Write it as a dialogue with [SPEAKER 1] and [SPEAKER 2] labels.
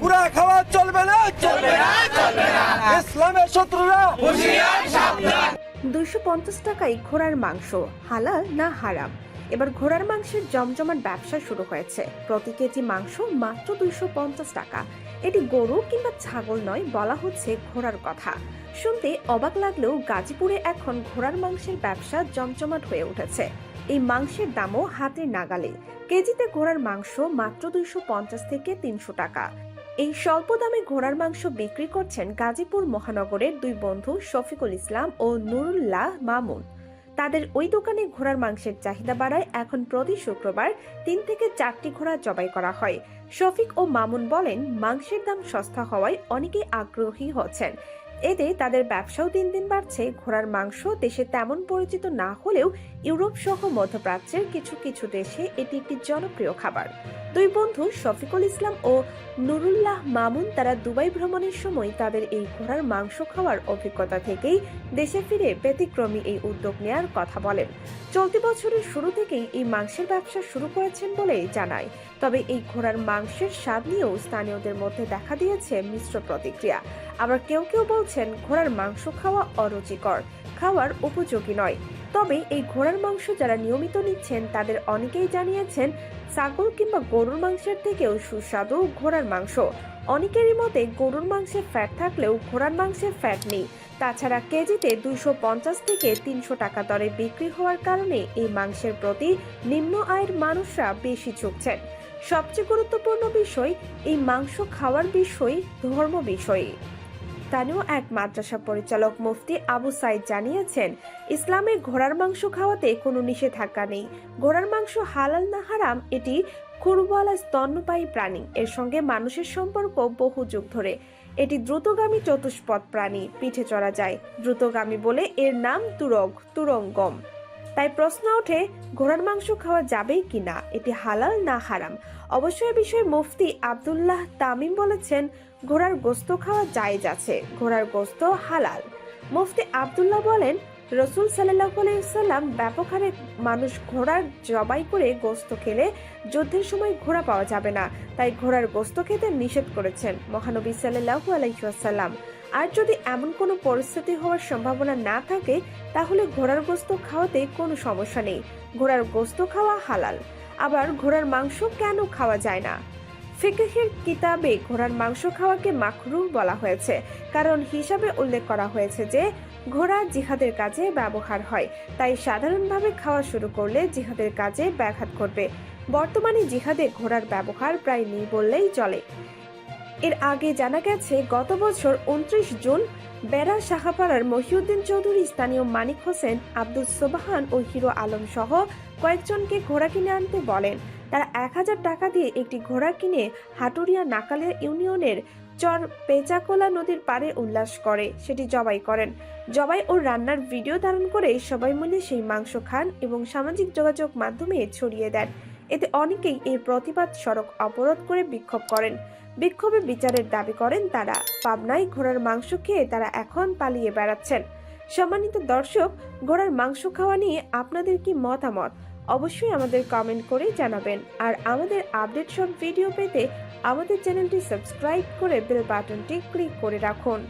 [SPEAKER 1] পুরা খাওয়া চলবে না? চলবে না চলবে না। ইসলামের শত্রুরা?
[SPEAKER 2] দুইশো পঞ্চাশ টাকায় ঘোড়ার মাংস হালাল না হারাম? এবার ঘোড়ার মাংসের জমজমাট ব্যবসা শুরু হয়েছে। প্রতি কেজি মাংস মাত্র দুইশো পঞ্চাশ টাকা। এটি গরু কিংবা ছাগল নয় বলা হচ্ছে ঘোড়ার কথা। শুনতে অবাক লাগলেও গাজীপুরে এখন ঘোড়ার মাংসের ব্যবসা জমজমাট হয়ে উঠেছে। এই মাংসের দামও হাতের নাগালে। কেজিতে ঘোড়ার মাংস মাত্র দুইশো পঞ্চাশ থেকে তিনশো টাকা। এই স্বল্প দামে ঘোড়ার মাংস বিক্রি করছেন গাজীপুর মহানগরের দুই বন্ধু শফিকুল ইসলাম ও নুরুল্লাহ মামুন। তাদের ওই দোকানে ঘোড়ার মাংসের চাহিদা বাড়ায় এখন প্রতি শুক্রবার তিন থেকে চারটি ঘোড়া জবাই করা হয়। শফিক ও মামুন বলেন, মাংসের দাম সস্তা হওয়ায় অনেকেই আগ্রহী হচ্ছেন। এতে তাদের ব্যবসাও দিন দিন বাড়ছে, ঘোড়ার মাংস দেশে তেমন পরিচিত না হলেও ইউরোপ সহ মধ্যপ্রাচ্যের কিছু কিছু দেশে এটি একটি জনপ্রিয় খাবার। দুই বন্ধু শফিকুল ইসলাম ও নুরুল্লাহ মামুন তারা দুবাই ভ্রমণের সময় তাদের এই ঘোড়ার মাংস খাওয়ার অভিজ্ঞতা থেকেই দেশে ফিরে ব্যতিক্রমী এই উদ্যোগ নেয়ার কথা বলেন। চলতি বছরের শুরু থেকেই এই মাংসের ব্যবসা শুরু করেছেন বলে জানায়। তবে এই ঘোড়ার মাংসের স্বাদ নিয়েও স্থানীয়দের মধ্যে দেখা দিয়েছে মিশ্র প্রতিক্রিয়া। আবার কেউ কেউ বলছেন ঘোড়ার মাংস খাওয়া অরুচিকর, খাওয়ার উপযোগী নয়। তবে এই ঘোড়ার মাংস যারা নিয়মিত নিচ্ছেন, তাদের অনেকেই জানিয়েছেন ছাগল কিংবা গরুর মাংসের থেকেও সুস্বাদু ঘোড়ার মাংস। অনেকেরই মতে গরুর মাংসে ফ্যাট থাকলেও ঘোড়ার মাংসে ফ্যাট নেই। তাছাড়া কেজিতে দুশো পঞ্চাশ থেকে তিনশো টাকা দরে বিক্রি হওয়ার কারণে এই মাংসের প্রতি নিম্ন আয়ের মানুষরা বেশি ঝুঁকছেন সবচেয়ে গুরুত্বপূর্ণ বিষয়, এই মাংস খাওয়ার বিষয়, ধর্ম বিষয়ে। স্থানীয় এক মাদ্রাসা পরিচালক মুফতি আবু সাইদ জানিয়েছেন, ইসলামে ঘোড়ার মাংস খাওয়াতে কোনো নিষেধাজ্ঞা নেই। ঘোড়ার মাংস হালাল না হারাম, এটি খুরবালা স্তন্যপায়ী প্রাণী। এর সঙ্গে মানুষের সম্পর্ক বহু যুগ ধরে। এটি দ্রুতগামী চতুষ্পদ প্রাণী, পিঠে চড়া যায়। দ্রুতগামী বলে এর নাম তুরগ, তুরঙ্গম। তাই প্রশ্ন ওঠে, ঘোড়ার মাংস খাওয়া যাবে কি না এটি হালাল না হারাম? অবশ্যই এ বিষয়ে মুফতি আব্দুল্লাহ তামিম বলেছেন, ঘোড়ার গোস্ত খাওয়া জায়েজ আছে, ঘোড়ার গোস্ত হালাল। মুফতি আব্দুল্লাহ বলেন, রসুল সাল্লাহ সাল্লাম ব্যাপক হারে মানুষ ঘোড়ার জবাই করে গোস্ত খেলে, যুদ্ধের সময় ঘোড়া পাওয়া যাবে না, তাই ঘোড়ার গোস্ত খেতে নিষেধ করেছেন মহানবী সাল্লাহু আলাইসাল্লাম আর যদি এমন কোনো পরিস্থিতি হওয়ার সম্ভাবনা না থাকে, তাহলে ঘোড়ার গোস্ত খাওয়াতে কোনো সমস্যা নেই। ঘোড়ার গোস্ত খাওয়া হালাল। আবার ঘোড়ার মাংস কেন খাওয়া যায় না? ফিকহের কিতাবে ঘোড়ার মাংস খাওয়াকে মাখরু বলা হয়েছে। কারণ হিসাবে উল্লেখ করা হয়েছে যে, ঘোড়া জিহাদের কাজে ব্যবহার হয়। তাই সাধারণভাবে খাওয়া শুরু করলে জিহাদের কাজে ব্যাঘাত ঘটবে। বর্তমানে জিহাদে ঘোড়ার ব্যবহার প্রায় নেই বললেই চলে। এর আগে জানা গেছে, গত বছর উনত্রিশ জুন বেড়া শাখাপাড়ার মহিউদ্দিন চৌধুরী, স্থানীয় মানিক হোসেন, আব্দুল সোবাহান ও হিরো আলম সহ কয়েকজনকে ঘোড়া কিনে আনতে বলেন। তারা এক হাজার টাকা দিয়ে একটি ঘোড়া কিনে হাটুরিয়া নাকালের ইউনিয়নের চর পেচাকোলা নদীর পাড়ে উল্লাস করে। সেটি জবাই করেন। জবাই ও রান্নার ভিডিও ধারণ করে সবাই মিলে সেই মাংস খান এবং সামাজিক যোগাযোগ মাধ্যমে ছড়িয়ে দেন। এতে অনেকেই এর প্রতিবাদ সড়ক অবরোধ করে বিক্ষোভ করেন। বিক্ষোভে বিচারের দাবি করেন তারা। পাবনায় ঘোড়ার মাংস খেয়ে তারা এখন পালিয়ে বেড়াচ্ছেন। সম্মানিত দর্শক, ঘোড়ার মাংস খাওয়া নিয়ে আপনাদের কি মতামত? অবশ্যই আমাদের কমেন্ট করে জানাবেন। আর আমাদের আপডেট সব ভিডিও পেতে আমাদের চ্যানেলটি সাবস্ক্রাইব করে বেল বাটনটি ক্লিক করে রাখুন।